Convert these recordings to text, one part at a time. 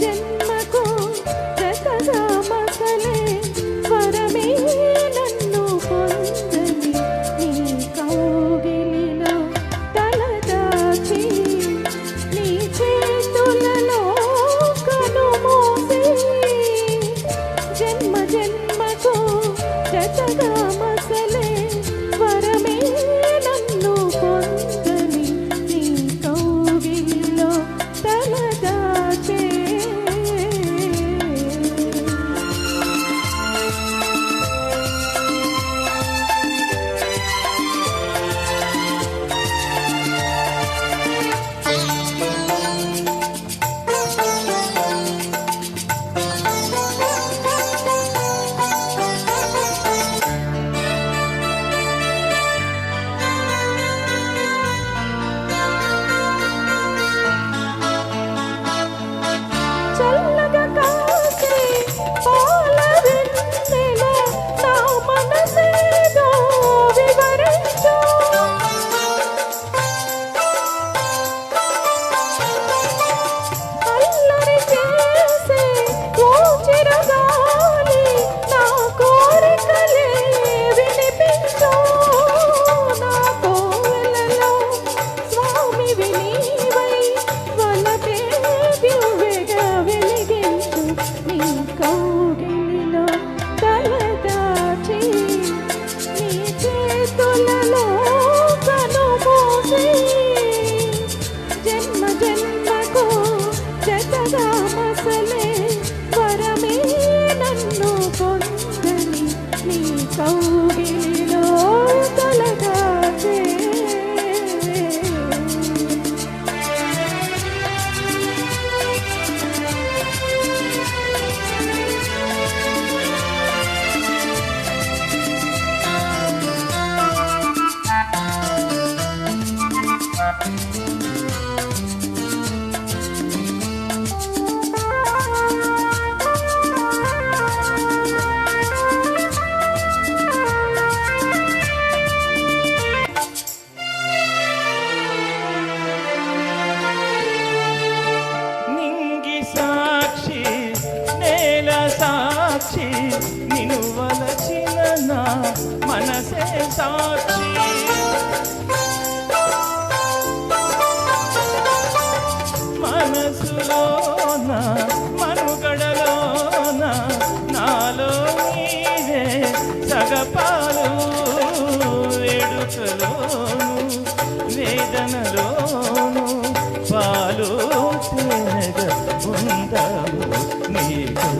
didn't నా మనసే సాక్షి. మనసులోన మనుగడలోన నాలో నీవే సగపాలు వేడుకలోను వేదనలోను పాలు తినగ నీకు.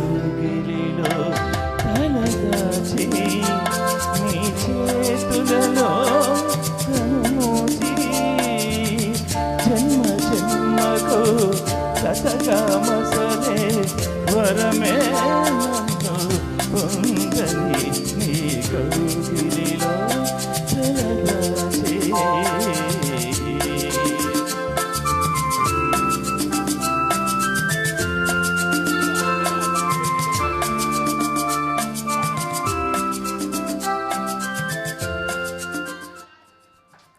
yeah.